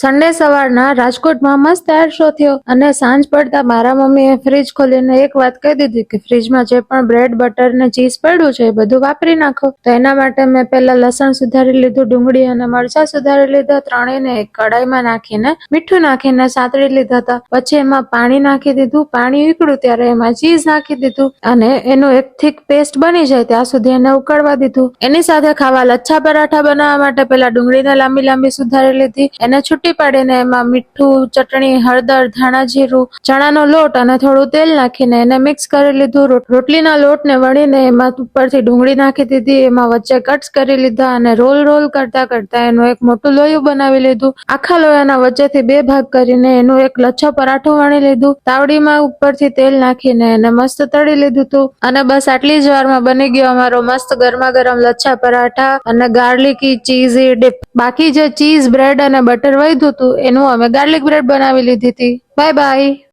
Sunday સવારના રાજકોટમાં મસ્ત એર શો થયો અને સાંજ પડતા મારા મમ્મીએ ફ્રીજ ખોલીને એક વાત કહી દીધી કે ફ્રીજમાં જે પણ બ્રેડ બટર ને ચીઝ પડ્યું છે એ બધું વાપરી નાખો. તો એના માટે મેં પહેલા લસણ સુધારી લીધું, ડુંગળી અને મરચાં સુધારી લીધા, ત્રણેયને એક કડાઈમાં નાખીને, મીઠું નાખીને સાતળી લીધા હતા. પછી એમાં પાણી નાખી દીધું, પાણી ઉકળ્યું ત્યારે એમાં ચીઝ નાખી દીધું અને એનું એક થીક પેસ્ટ બની જાય ત્યાં સુધી એને ઉકળવા દીધું. એની સાથે ખાવા લચ્છા પરાઠા બનાવવા માટે પેલા ડુંગળીને લાંબી લાંબી સુધારી લીધી. એને છૂટી પાડીને એમાં મીઠું, ચટણી, હળદર, ધાણા જીરું, ચણાનો લોટ અને થોડું તેલ નાખીને એને મિક્સ કરી લીધું. રોટ- રોટલીના લોટને વળીને એમાં ઉપરથી ડુંગળી નાખી દીધી. એમાં વચ્ચે કટ્સ કરી લીધા અને રોલ રોલ કરતા કરતા એનું એક મોટું લોયું બનાવી લીધું. આખા લોયાના વચ્ચેથી બે ભાગ કરીને એનું એક લચ્છો પરાઠો વણી લીધું. તાવડીમાં ઉપરથી તેલ નાખીને એને મસ્ત તળી લીધું હતું અને બસ આટલી જ વારમાં બની ગયો અમારો મસ્ત ગરમા ગરમ લચ્છા પરાઠા અને ગાર્લિકી ચીઝી ડીપ બાકી જે ચીઝ બ્રેડ અને બટર વધ્યું હતું એનું અમે ગાર્લિક બ્રેડ બનાવી લીધી હતી. Bye bye